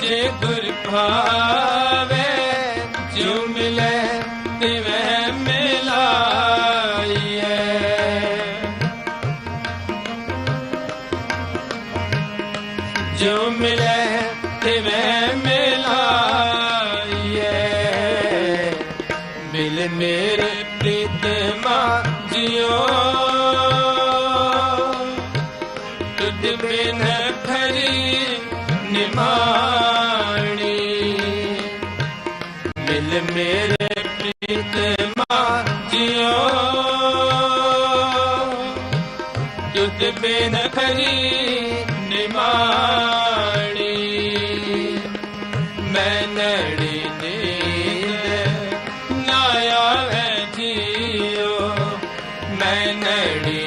ਜੇ ਗੁਰ ਭਾਵੇ ਜੋ ਮਿਲੇ ਮਿਲ ਮੇਰੇ ਪ੍ਰੀਤਮਾ ਜਿਓ ਤੁਧ ਬਿਨ ਖਰੀ ਨਿਮਾਣੀ ਮਿਲ ਮੇਰੇ ਪ੍ਰੀਤਮਾ ਜਿਓ ਤੁਧ ਬਿਨ ਖਰੀ ਨਿਮਾਣੀ ਮੈਂ ਨੜੀ ಶರಣಿ